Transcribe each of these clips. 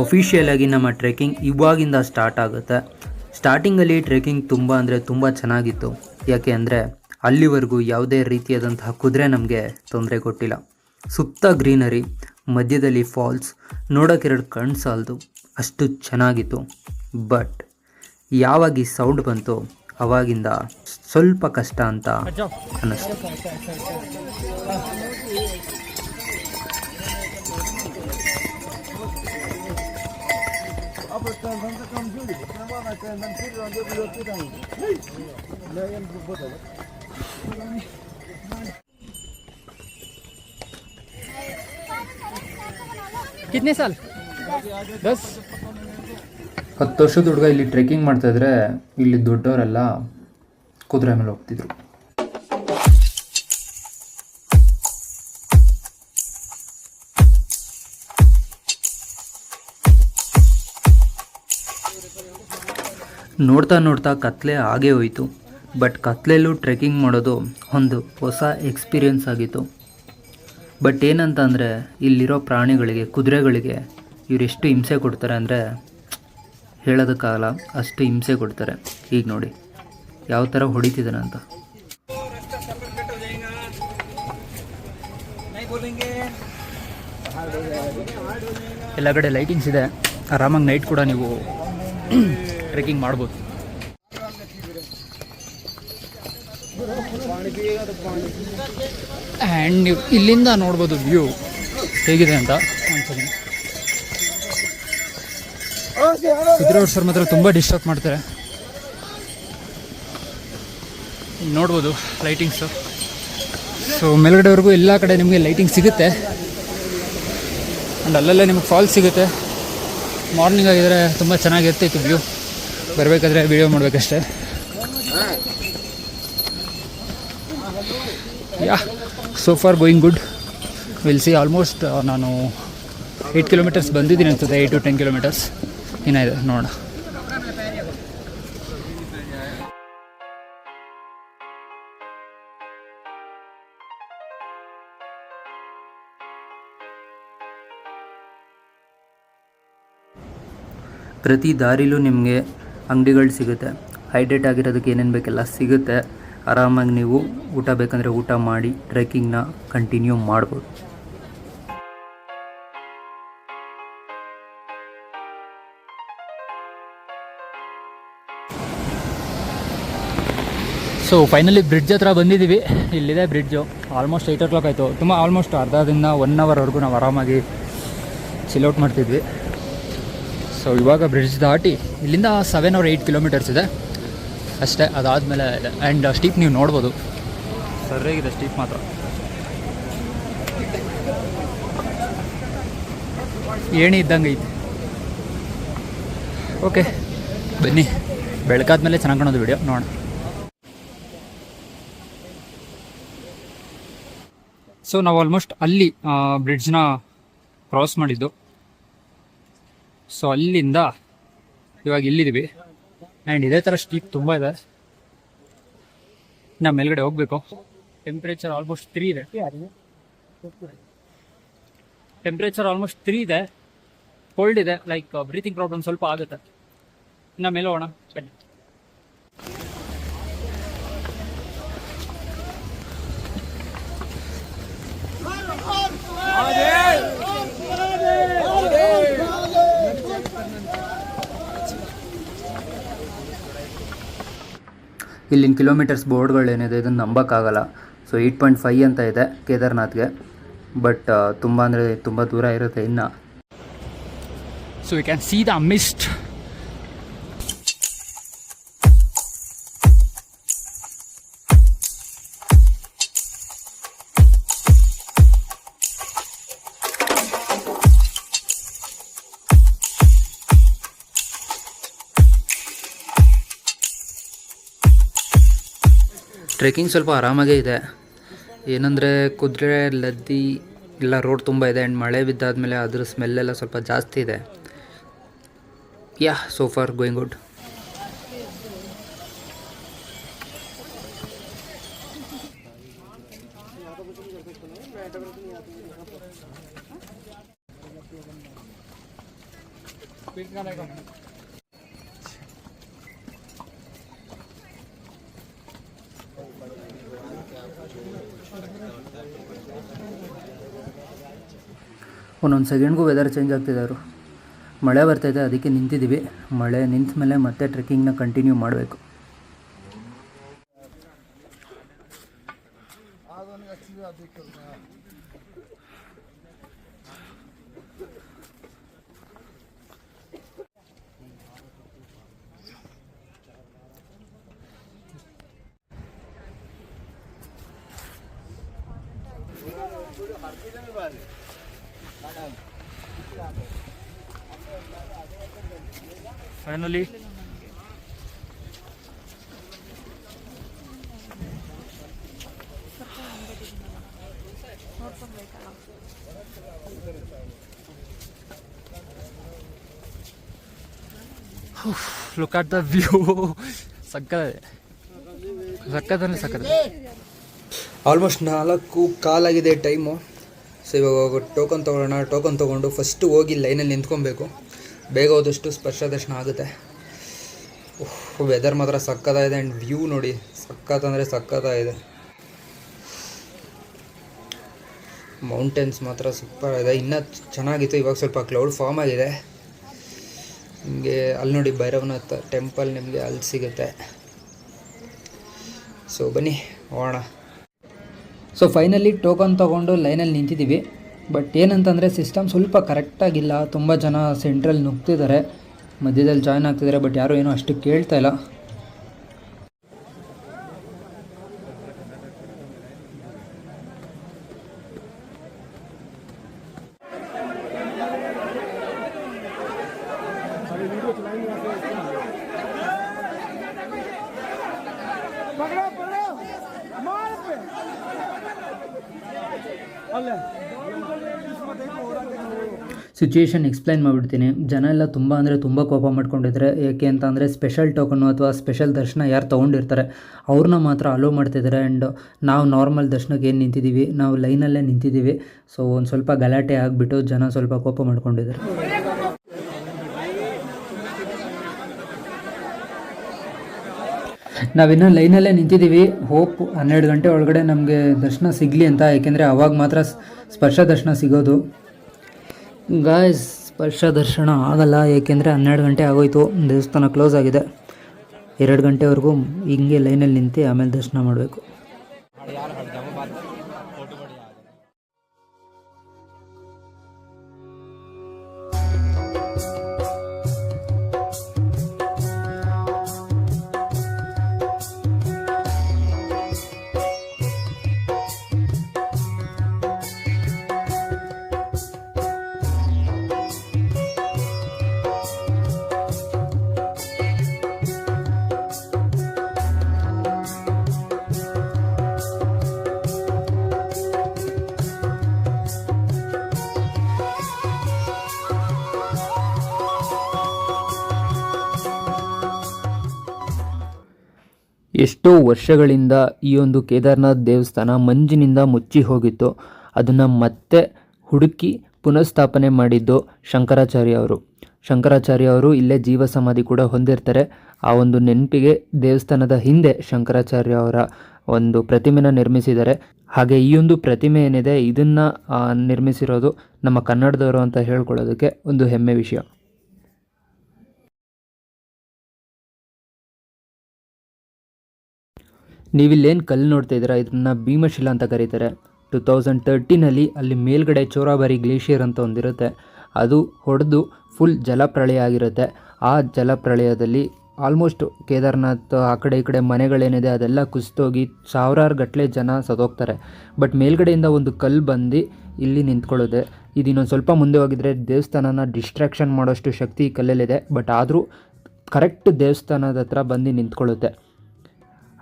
Official ಆಗಿ ನಮ್ಮ trekking ಇವಾಗಿಂದ start ಆಗುತ್ತೆ. ಸ್ಟಾರ್ಟಿಂಗಲ್ಲಿ ಟ್ರೆಕ್ಕಿಂಗ್ ತುಂಬ ಅಂದರೆ ತುಂಬ ಚೆನ್ನಾಗಿತ್ತು. ಯಾಕೆ ಅಂದರೆ ಅಲ್ಲಿವರೆಗೂ ಯಾವುದೇ ರೀತಿಯಾದಂತಹ ಕುದುರೆ ನಮಗೆ ತೊಂದರೆ ಕೊಟ್ಟಿಲ್ಲ. ಸುತ್ತ ಗ್ರೀನರಿ ಮಧ್ಯದಲ್ಲಿ ಫಾಲ್ಸ್ ನೋಡೋಕ್ಕೆರಡು ಕಣ್ಣು ಸಾಲದು. ಅಷ್ಟು ಚೆನ್ನಾಗಿತ್ತು. ಬಟ್ ಯಾವಾಗ ಈ ಸೌಂಡ್ ಬಂತು ಅವಾಗಿಂದ ಸ್ವಲ್ಪ ಕಷ್ಟ ಅಂತ ಅನ್ನಿಸ್ತು. ಕಿಡ್ನಿ ಸಾಲ್? ಹತ್ತು ವರ್ಷದ ಹುಡುಗ ಇಲ್ಲಿ ಟ್ರೆಕ್ಕಿಂಗ್ ಮಾಡ್ತಾ ಇದ್ರೆ ಇಲ್ಲಿ ದೊಡ್ಡವರೆಲ್ಲ ಕುದುರೆ ಮೇಲೆ ಹೋಗ್ತಿದ್ರು. ನೋಡ್ತಾ ನೋಡ್ತಾ ಕತ್ಲೆ ಆಗೇ ಹೋಯಿತು. ಬಟ್ ಕತ್ಲೆಲ್ಲೂ ಟ್ರೆಕ್ಕಿಂಗ್ ಮಾಡೋದು ಒಂದು ಹೊಸ ಎಕ್ಸ್ಪೀರಿಯನ್ಸ್ ಆಗಿತ್ತು. ಬಟ್ ಏನಂತ ಅಂದರೆ ಇಲ್ಲಿರೋ ಪ್ರಾಣಿಗಳಿಗೆ, ಕುದುರೆಗಳಿಗೆ ಇವರೆಷ್ಟು ಹಿಂಸೆ ಕೊಡ್ತಾರೆ ಅಂದರೆ ಹೇಳೋದಕ್ಕಾಗಲ್ಲ, ಅಷ್ಟು ಹಿಂಸೆ ಕೊಡ್ತಾರೆ. ಈಗ ನೋಡಿ, ಯಾವ ಥರ ಹೊಡಿತಿದ್ದಾನೆ ಅಂತ. ಎಲ್ಲ ಕಡೆ ಲೈಟಿಂಗ್ಸ್ ಇದೆ. ಆರಾಮಾಗಿ ನೈಟ್ ಕೂಡ ನೀವು ಟ್ರೆಕ್ಕಿಂಗ್ ಮಾಡ್ಬೋದು. ಆ್ಯಂಡ್ ನೀವು ಇಲ್ಲಿಂದ ನೋಡ್ಬೋದು ವ್ಯೂ ಹೇಗಿದೆ ಅಂತ? ಒಂದ್ಸರಿ ಕುದುರೆ ಸರ್ ಮಾತ್ರ ತುಂಬ ಡಿಸ್ಟರ್ಬ್ ಮಾಡ್ತಾರೆ. ನೋಡ್ಬೋದು ಲೈಟಿಂಗ್ಸು ಸೊ ಮೇಲ್ಗಡೆವರೆಗೂ ಎಲ್ಲ ಕಡೆ ನಿಮಗೆ ಲೈಟಿಂಗ್ ಸಿಗುತ್ತೆ. ಆ್ಯಂಡ್ ಅಲ್ಲಲ್ಲೇ ನಿಮಗೆ ಫಾಲ್ಸ್ ಸಿಗುತ್ತೆ. ಮಾರ್ನಿಂಗ್ ಆಗಿದ್ರೆ ತುಂಬ ಚೆನ್ನಾಗಿರ್ತಿತ್ತು ವ್ಯೂ ಬರಬೇಕಾದ್ರೆ video ಮಾಡಬೇಕಷ್ಟೇ. Yeah so far going good will see almost ನಾನು ಏಯ್ಟ್ ಕಿಲೋಮೀಟರ್ಸ್ ಬಂದಿದ್ದೀನಿ ಅನ್ಸುತ್ತೆ ಏಯ್ಟ್ ಟು ಟೆನ್ ಕಿಲೋಮೀಟರ್ಸ್ ಏನಾಯಿದೆ ನೋಡೋಣ. ಪ್ರತಿ ದಾರಿಲೂ ನಿಮಗೆ ಅಂಗಡಿಗಳು ಸಿಗುತ್ತೆ. ಹೈಡ್ರೇಟ್ ಆಗಿರೋದಕ್ಕೆ ಏನೇನು ಬೇಕೆಲ್ಲ ಸಿಗುತ್ತೆ. ಆರಾಮಾಗಿ ನೀವು ಊಟ ಬೇಕಂದರೆ ಊಟ ಮಾಡಿ ಟ್ರೆಕ್ಕಿಂಗ್ನ ಕಂಟಿನ್ಯೂ ಮಾಡ್ಬೋದು. ಸೊ ಫೈನಲಿ ಬ್ರಿಡ್ಜ್ ಹತ್ರ ಬಂದಿದ್ದೀವಿ. ಇಲ್ಲಿದೆ bridge almost eight o'clock ಆಯಿತು. ತುಂಬ ಆಲ್ಮೋಸ್ಟ್ ಅರ್ಧದಿಂದ ಒನ್ ಅವರ್ವರೆಗೂ ನಾವು ಆರಾಮಾಗಿ ಚಿಲ್ಔಟ್ ಮಾಡ್ತಿದ್ವಿ. ಸೊ ಇವಾಗ ಬ್ರಿಡ್ಜ್ ದಾಟಿ ಇಲ್ಲಿಂದ ಸೆವೆನ್ ಆರ್ ಏಯ್ಟ್ ಕಿಲೋಮೀಟರ್ಸ್ ಇದೆ. ಅಷ್ಟೇ ಅದಾದಮೇಲೆ ಇದೆ. ಆ್ಯಂಡ್ ಸ್ಟೀಪ್ ನೀವು ನೋಡ್ಬೋದು. ಸರಿಯಾಗಿದೆ ಸ್ಟೀಪ್ ಮಾತ್ರ. ಏಣಿ ಇದ್ದಂಗೆ ಐತೆ. ಓಕೆ ಬನ್ನಿ. ಬೆಳಕಾದ್ಮೇಲೆ ಚೆನ್ನಾಗಿ ಕಾಣೋದು ವಿಡಿಯೋ ನೋಡೋಣ. ಸೊ ನಾವು ಆಲ್ಮೋಸ್ಟ್ ಅಲ್ಲಿ ಬ್ರಿಡ್ಜ್ನ ಕ್ರಾಸ್ ಮಾಡಿದ್ದು. ಸೊ ಅಲ್ಲಿಂದ ಇವಾಗ ಇಲ್ಲಿದ್ದೀವಿ ಆ್ಯಂಡ್ ಇದೇ ಥರ ಸ್ಟೀಪ್ ತುಂಬ ಇದೆ. ನಾವು ಮೇಲ್ಗಡೆ ಹೋಗಬೇಕು. ಟೆಂಪ್ರೇಚರ್ ಆಲ್ಮೋಸ್ಟ್ ತ್ರೀ ಇದೆ. ಟೆಂಪ್ರೇಚರ್ ಆಲ್ಮೋಸ್ಟ್ ತ್ರೀ ಇದೆ. ಕೋಲ್ಡ್ ಇದೆ. ಲೈಕ್ ಬ್ರೀತಿಂಗ್ ಪ್ರಾಬ್ಲಮ್ ಸ್ವಲ್ಪ ಆಗುತ್ತೆ. ಇನ್ನು ಮೇಲೆ ಹೋಗೋಣ ಬನ್ನಿ ಇಲ್ಲಿನ ಕಿಲೋಮೀಟರ್ಸ್ ಬೋರ್ಡ್ಗಳೇನಿದೆ ಇದನ್ನು ನಂಬೋಕ್ಕಾಗಲ್ಲ. ಸೊ ಏಯ್ಟ್ ಪಾಯಿಂಟ್ ಫೈ ಅಂತ ಇದೆ ಕೇದಾರ್ನಾಥ್ಗೆ. ಬಟ್ ತುಂಬ ಅಂದರೆ ತುಂಬ ದೂರ ಇರುತ್ತೆ ಇನ್ನು. So you can see the mist trekking ಸ್ವಲ್ಪ ಆರಾಮಾಗೇ ಇದೆ. ಏನಂದರೆ ಕುದುರೆ, ಲದ್ದಿ ಎಲ್ಲ ರೋಡ್ ತುಂಬ ಇದೆ. ಆ್ಯಂಡ್ ಮಳೆ ಬಿದ್ದಾದಮೇಲೆ ಅದ್ರ ಸ್ಮೆಲ್ಲೆಲ್ಲ ಸ್ವಲ್ಪ ಜಾಸ್ತಿ ಇದೆ. Yeah so far going good ಒಂದೊಂದು ಸೆಕೆಂಡ್ಗೂ ವೆದರ್ ಚೇಂಜ್ ಆಗ್ತಿದ್ದಾರೆ ಮಳೆ ಬರ್ತೈತೆ ಅದಕ್ಕೆ ನಿಂತಿದ್ದೀವಿ. ಮಳೆ ನಿಂತ ಮೇಲೆ ಮತ್ತೆ ಟ್ರೆಕ್ಕಿಂಗ್ನ ಕಂಟಿನ್ಯೂ ಮಾಡಬೇಕು. Finally look at the view ಸಕ್ಕದೆ ಸಕ್ಕತ್ತಂದ್ರೆ ಸಕ್ಕದೆ ಆಲ್ಮೋಸ್ಟ್ ನಾಲ್ಕು ಕಾಲಾಗಿದೆ ಟೈಮು ಸೊ ಇವಾಗ ಟೋಕನ್ ತೊಗೊಳ್ಳೋಣ. ಟೋಕನ್ ತೊಗೊಂಡು ಫಸ್ಟು ಹೋಗಿ ಲೈನಲ್ಲಿ ನಿಂತ್ಕೊಬೇಕು. ಬೇಗ ಹೋದಷ್ಟು ಸ್ಪರ್ಶ ದರ್ಶನ ಆಗುತ್ತೆ. ವೆದರ್ ಮಾತ್ರ ಸಕ್ಕತ್ತಾಗಿದೆ ಆ್ಯಂಡ್ ವ್ಯೂ ನೋಡಿ. ಸಕ್ಕತ್ ಅಂದರೆ ಸಕ್ಕತ್ತಾಗಿದೆ ಮೌಂಟೇನ್ಸ್ ಮಾತ್ರ ಸೂಪರ್ ಇದೆ. ಇನ್ನೂ ಚೆನ್ನಾಗಿತ್ತು. ಇವಾಗ ಸ್ವಲ್ಪ ಕ್ಲೌಡ್ ಫಾರ್ಮ್ ಆಗಿದೆ. ನಿಮಗೆ ಅಲ್ಲಿ ನೋಡಿ ಭೈರವನಾಥ ಟೆಂಪಲ್ ನಿಮಗೆ ಅಲ್ಲಿ ಸಿಗುತ್ತೆ. ಸೊ ಬನ್ನಿ, ಹೋಗೋಣ. ಸೊ ಫೈನಲಿ ಟೋಕನ್ ತೊಗೊಂಡು ಲೈನಲ್ಲಿ ನಿಂತಿದ್ದೀವಿ. ಬಟ್ ಏನಂತಂದರೆ ಸಿಸ್ಟಮ್ ಸ್ವಲ್ಪ ಕರೆಕ್ಟಾಗಿಲ್ಲ ತುಂಬ ಜನ ಸೆಂಟ್ರಲ್ಲಿ ನುಗ್ತಿದ್ದಾರೆ. ಮಧ್ಯದಲ್ಲಿ ಜಾಯ್ನ್ ಆಗ್ತಿದ್ದಾರೆ ಬಟ್ ಯಾರೂ ಏನೂ ಅಷ್ಟು ಕೇಳ್ತಾ ಇಲ್ಲ. ಸಿಚುಯೇಷನ್ ಎಕ್ಸ್ಪ್ಲೈನ್ ಮಾಡಿಬಿಡ್ತೀನಿ. ಜನ ಎಲ್ಲ ತುಂಬ ಅಂದರೆ ತುಂಬ ಕೋಪ ಮಾಡ್ಕೊಂಡಿದ್ದಾರೆ ಏಕೆ ಅಂತ ಅಂದರೆ ಸ್ಪೆಷಲ್ ಟೋಕನ್ನು ಅಥವಾ ಸ್ಪೆಷಲ್ ದರ್ಶನ ಯಾರು ತೊಗೊಂಡಿರ್ತಾರೆ ಅವ್ರನ್ನ ಮಾತ್ರ ಅಲೋ ಮಾಡ್ತಿದ್ದಾರೆ ಆ್ಯಂಡ್ ನಾವು ನಾರ್ಮಲ್ ದರ್ಶನಕ್ಕೆ ಏನು ನಿಂತಿದ್ದೀವಿ ನಾವು ಲೈನಲ್ಲೇ ನಿಂತಿದ್ದೀವಿ ಸೊ ಒಂದು ಸ್ವಲ್ಪ ಗಲಾಟೆ ಆಗಿಬಿಟ್ಟು ಜನ ಸ್ವಲ್ಪ ಕೋಪ ಮಾಡ್ಕೊಂಡಿದ್ದಾರೆ ನಾವಿನ್ನೂ ಲೈನಲ್ಲೇ ನಿಂತಿದ್ದೀವಿ ಹೋಪ್ ಹನ್ನೆರಡು ಗಂಟೆ ಒಳಗಡೆ ನಮಗೆ ದರ್ಶನ ಸಿಗಲಿ ಅಂತ. ಏಕೆಂದರೆ ಅವಾಗ ಮಾತ್ರ ಸ್ಪರ್ಶ ದರ್ಶನ ಸಿಗೋದು. ಗಾಯ್ಸ್ ಸ್ಪರ್ಶ ದರ್ಶನ ಆಗಲ್ಲ, ಏಕೆಂದರೆ ಹನ್ನೆರಡು ಗಂಟೆ ಆಗೋಯ್ತು. ದೇವಸ್ಥಾನ ಕ್ಲೋಸ್ ಆಗಿದೆ. ಎರಡು ಗಂಟೆವರೆಗೂ ಹಿಂಗೆ ಲೈನಲ್ಲಿ ನಿಂತು ಆಮೇಲೆ ದರ್ಶನ ಮಾಡಬೇಕು. ಎಷ್ಟೋ ವರ್ಷಗಳಿಂದ ಈ ಒಂದು ಕೇದಾರ್ನಾಥ್ ದೇವಸ್ಥಾನ ಮಂಜಿನಿಂದ ಮುಚ್ಚಿ ಹೋಗಿತ್ತು. ಅದನ್ನು ಮತ್ತೆ ಹುಡುಕಿ ಪುನಃಸ್ಥಾಪನೆ ಮಾಡಿದ್ದು ಶಂಕರಾಚಾರ್ಯ ಅವರು. ಶಂಕರಾಚಾರ್ಯ ಅವರು ಇಲ್ಲೇ ಜೀವ ಸಮಾಧಿ ಕೂಡ ಹೊಂದಿರ್ತಾರೆ. ಆ ಒಂದು ನೆನಪಿಗೆ ದೇವಸ್ಥಾನದ ಹಿಂದೆ ಶಂಕರಾಚಾರ್ಯ ಅವರ ಒಂದು ಪ್ರತಿಮೆನ ನಿರ್ಮಿಸಿದ್ದಾರೆ. ಹಾಗೆ ಈ ಒಂದು ಪ್ರತಿಮೆ ಏನಿದೆ, ಇದನ್ನು ನಿರ್ಮಿಸಿರೋದು ನಮ್ಮ ಕನ್ನಡದವರು ಅಂತ ಹೇಳ್ಕೊಳ್ಳೋದಕ್ಕೆ ಒಂದು ಹೆಮ್ಮೆ ವಿಷಯ. ನೀವಿಲ್ಲೇನು ಕಲ್ಲು ನೋಡ್ತಾ ಇದ್ದೀರಾ? ಇದನ್ನು ಭೀಮಶಿಲಾ ಅಂತ ಕರೀತಾರೆ. ಟು ತೌಸಂಡ್ ತರ್ಟೀನಲ್ಲಿ ಅಲ್ಲಿ ಮೇಲ್ಗಡೆ ಚೋರಾಬರಿ ಗ್ಲೇಷಿಯರ್ ಅಂತ ಒಂದಿರುತ್ತೆ. ಅದು ಹೊಡೆದು ಫುಲ್ ಜಲಪ್ರಳಯ ಆಗಿರುತ್ತೆ. ಆ ಜಲಪ್ರಳಯದಲ್ಲಿ ಆಲ್ಮೋಸ್ಟ್ ಕೇದಾರ್ನಾಥ್, ಆ ಕಡೆ ಈ ಕಡೆ ಮನೆಗಳೇನಿದೆ, ಅದೆಲ್ಲ ಕುಸಿತೋಗಿ ಸಾವಿರಾರು ಗಟ್ಟಲೆ ಜನ ಸತ್ತೋಗ್ತಾರೆ. ಬಟ್ ಮೇಲ್ಗಡೆಯಿಂದ ಒಂದು ಕಲ್ಲು ಬಂದು ಇಲ್ಲಿ ನಿಂತ್ಕೊಳ್ಳುತ್ತೆ. ಇದು ಇನ್ನೊಂದು ಸ್ವಲ್ಪ ಮುಂದೆ ಹೋಗಿದ್ರೆ ದೇವಸ್ಥಾನನ ಡಿಸ್ಟ್ರಾಕ್ಷನ್ ಮಾಡೋಷ್ಟು ಶಕ್ತಿ ಈ ಕಲ್ಲಲ್ಲಿದೆ. ಬಟ್ ಆದರೂ ಕರೆಕ್ಟ್ ದೇವಸ್ಥಾನದ ಹತ್ರ ಬಂದು ನಿಂತ್ಕೊಳ್ಳುತ್ತೆ.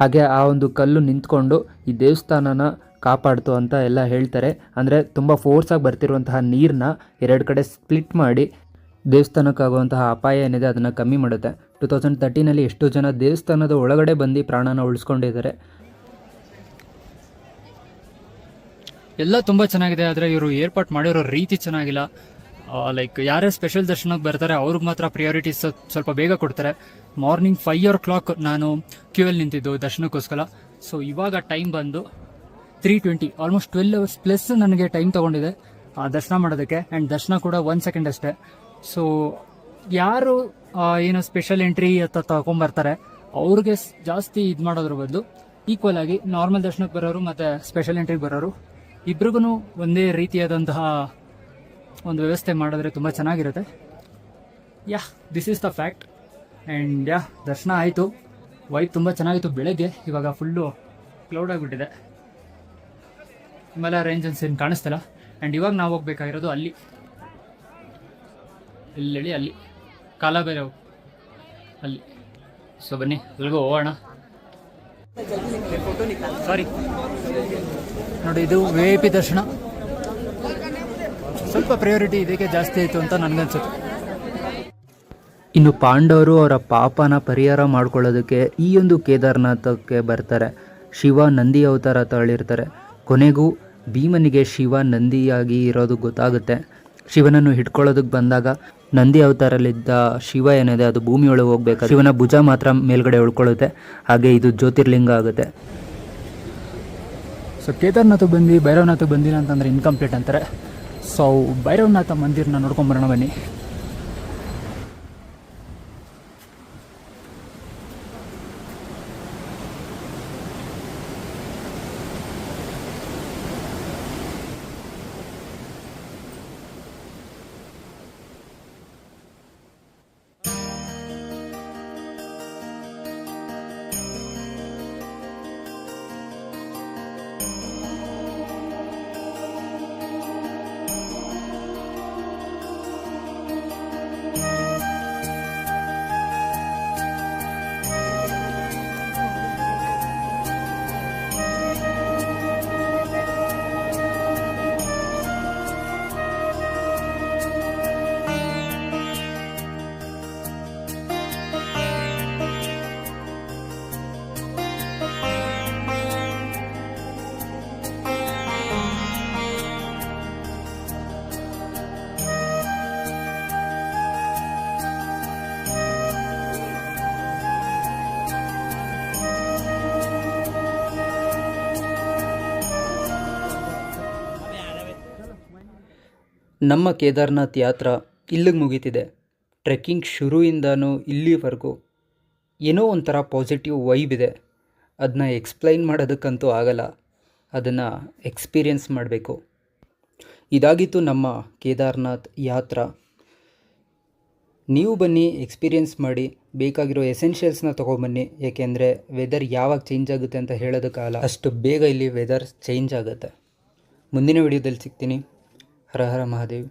ಹಾಗೆ ಆ ಒಂದು ಕಲ್ಲು ನಿಂತ್ಕೊಂಡು ಈ ದೇವಸ್ಥಾನನ ಕಾಪಾಡ್ತು ಅಂತ ಎಲ್ಲ ಹೇಳ್ತಾರೆ. ಅಂದರೆ ತುಂಬ ಫೋರ್ಸಾಗಿ ಬರ್ತಿರುವಂತಹ ನೀರನ್ನ ಎರಡು ಕಡೆ ಸ್ಪ್ಲಿಟ್ ಮಾಡಿ ದೇವಸ್ಥಾನಕ್ಕಾಗುವಂತಹ ಅಪಾಯ ಏನಿದೆ ಅದನ್ನು ಕಮ್ಮಿ ಮಾಡುತ್ತೆ. ಟು ತೌಸಂಡ್ ತರ್ಟೀನಲ್ಲಿ ಎಷ್ಟೋ ಜನ ದೇವಸ್ಥಾನದ ಒಳಗಡೆ ಬಂದು ಪ್ರಾಣನ ಉಳಿಸ್ಕೊಂಡಿದ್ದಾರೆ. ಎಲ್ಲ ತುಂಬ ಚೆನ್ನಾಗಿದೆ, ಆದರೆ ಇವರು ಏರ್ಪಾಟ್ ಮಾಡಿರೋ ರೀತಿ ಚೆನ್ನಾಗಿಲ್ಲ. ಲೈಕ್ ಯಾರೇ ಸ್ಪೆಷಲ್ ದರ್ಶನಕ್ಕೆ ಬರ್ತಾರೆ, ಅವ್ರಿಗೆ ಮಾತ್ರ ಪ್ರಿಯಾರಿಟೀಸ್ ಸ್ವಲ್ಪ ಬೇಗ ಕೊಡ್ತಾರೆ. ಮಾರ್ನಿಂಗ್ ಫೈವ್ ಓ ಕ್ಲಾಕ್ ನಾನು ಕ್ಯೂ ಅಲ್ಲಿ ನಿಂತಿದ್ದು ದರ್ಶನಕ್ಕೋಸ್ಕರ. ಸೊ ಇವಾಗ ಟೈಮ್ ಬಂದು three twenty almost twelve hours plus ನನಗೆ ಟೈಮ್ ತೊಗೊಂಡಿದೆ, ಆ, ದರ್ಶನ ಮಾಡೋದಕ್ಕೆ. ಆ್ಯಂಡ್ ದರ್ಶನ ಕೂಡ ಒನ್ ಸೆಕೆಂಡ್ ಅಷ್ಟೇ. ಸೊ ಯಾರು ಏನೋ ಸ್ಪೆಷಲ್ ಎಂಟ್ರಿ ಅಂತ ತಗೊಂಬರ್ತಾರೆ, ಅವ್ರಿಗೆ ಜಾಸ್ತಿ ಇದು ಮಾಡೋದ್ರ ಬದಲು ಈಕ್ವಲ್ ಆಗಿ ನಾರ್ಮಲ್ ದರ್ಶನಕ್ಕೆ ಬರೋರು ಮತ್ತು ಸ್ಪೆಷಲ್ ಎಂಟ್ರಿಗೆ ಬರೋರು ಇಬ್ರಿಗೂ ಒಂದೇ ರೀತಿಯಾದಂತಹ ಒಂದು ವ್ಯವಸ್ಥೆ ಮಾಡಿದ್ರೆ ತುಂಬ ಚೆನ್ನಾಗಿರುತ್ತೆ. Yeah this is the fact and yeah, ದರ್ಶನ ಆಯಿತು. ವೈಟ್ ತುಂಬ ಚೆನ್ನಾಗಿತ್ತು ಬೆಳಗ್ಗೆ. ಇವಾಗ ಫುಲ್ಲು ಕ್ಲೌಡ್ ಆಗಿಬಿಟ್ಟಿದೆ. ಹಿಮಾಲಯ ರೇಂಜನ್ಸ್ ಏನು ಕಾಣಿಸ್ತಿಲ್ಲ. ಆ್ಯಂಡ್ ಇವಾಗ ನಾವು ಹೋಗ್ಬೇಕಾಗಿರೋದು ಅಲ್ಲಿ. ಎಲ್ಲೆಳಿ ಅಲ್ಲಿ. ಕಾಲಬೇರೆ ಅಲ್ಲಿ. ಸೊ ಬನ್ನಿ, ಎಲ್ಗೂ ಹೋಗೋಣ. ಸಾರಿ ನೋಡಿ, ಇದು ವಿ ಐ ಪಿ ದರ್ಶನ. ಸ್ವಲ್ಪ ಪ್ರಯಾರಿಟಿ ಇದಕ್ಕೆ ಜಾಸ್ತಿ ಆಯಿತು ಅಂತ ನನಗನ್ಸುತ್ತೆ. ಇನ್ನು ಪಾಂಡವರು ಅವರ ಪಾಪನ ಪರಿಹಾರ ಮಾಡ್ಕೊಳ್ಳೋದಕ್ಕೆ ಈ ಒಂದು ಕೇದಾರನಾಥಕ್ಕೆ ಬರ್ತಾರೆ. ಶಿವ ನಂದಿ ಅವತಾರ ತಾಳಿರ್ತಾರೆ ಕೊನೆಗೂ ಭೀಮನಿಗೆ ಶಿವ ನಂದಿಯಾಗಿ ಇರೋದು ಗೊತ್ತಾಗುತ್ತೆ. ಶಿವನನ್ನು ಹಿಡ್ಕೊಳ್ಳೋದಕ್ಕೆ ಬಂದಾಗ ನಂದಿ ಅವತಾರಲ್ಲಿದ್ದ ಶಿವ ಏನಿದೆ ಅದು ಭೂಮಿಯೊಳಗೆ ಹೋಗ್ಬೇಕು ಶಿವನ ಭುಜ ಮಾತ್ರ ಮೇಲ್ಗಡೆ ಉಳ್ಕೊಳ್ಳುತ್ತೆ. ಹಾಗೆ ಇದು ಜ್ಯೋತಿರ್ಲಿಂಗ ಆಗುತ್ತೆ. ಸೊ ಕೇದಾರ್ನಾಥಕ್ಕೆ ಬಂದು ಭೈರವನಾಥಕ್ಕೆ ಬಂದಿಲ್ಲ ಅಂತಂದರೆ ಇನ್ಕಂಪ್ಲೀಟ್ ಅಂತಾರೆ. ಸೊ ಭೈರವನಾಥ ಮಂದಿರನ ನೋಡ್ಕೊಂಬರೋಣ ಬನ್ನಿ. ನಮ್ಮ ಕೇದಾರ್ನಾಥ್ ಯಾತ್ರ ಇಲ್ಲಿಗೆ ಮುಗೀತಿದೆ. ಟ್ರೆಕ್ಕಿಂಗ್ ಶುರುವಿಂದನೂ ಇಲ್ಲಿವರೆಗೂ ಏನೋ ಒಂಥರ ಪಾಸಿಟಿವ್ ವೈಬ್ ಇದೆ. ಅದನ್ನ ಎಕ್ಸ್ಪ್ಲೈನ್ ಮಾಡೋದಕ್ಕಂತೂ ಆಗಲ್ಲ. ಅದನ್ನು ಎಕ್ಸ್ಪೀರಿಯನ್ಸ್ ಮಾಡಬೇಕು. ಇದಾಗಿತ್ತು ನಮ್ಮ ಕೇದಾರ್ನಾಥ್ ಯಾತ್ರ. ನೀವು ಬನ್ನಿ, ಎಕ್ಸ್ಪೀರಿಯನ್ಸ್ ಮಾಡಿ, ಬೇಕಾಗಿರೋ ಎಸೆನ್ಷಿಯಲ್ಸ್ನ ತೊಗೊಬನ್ನಿ. ಏಕೆಂದರೆ ವೆದರ್ ಯಾವಾಗ ಚೇಂಜ್ ಆಗುತ್ತೆ ಅಂತ ಹೇಳೋದಕ್ಕಾಗಲ್ಲ. ಅಷ್ಟು ಬೇಗ ಇಲ್ಲಿ ವೆದರ್ ಚೇಂಜ್ ಆಗುತ್ತೆ. ಮುಂದಿನ ವಿಡಿಯೋದಲ್ಲಿ ಸಿಗ್ತೀನಿ. हर हर महादेव।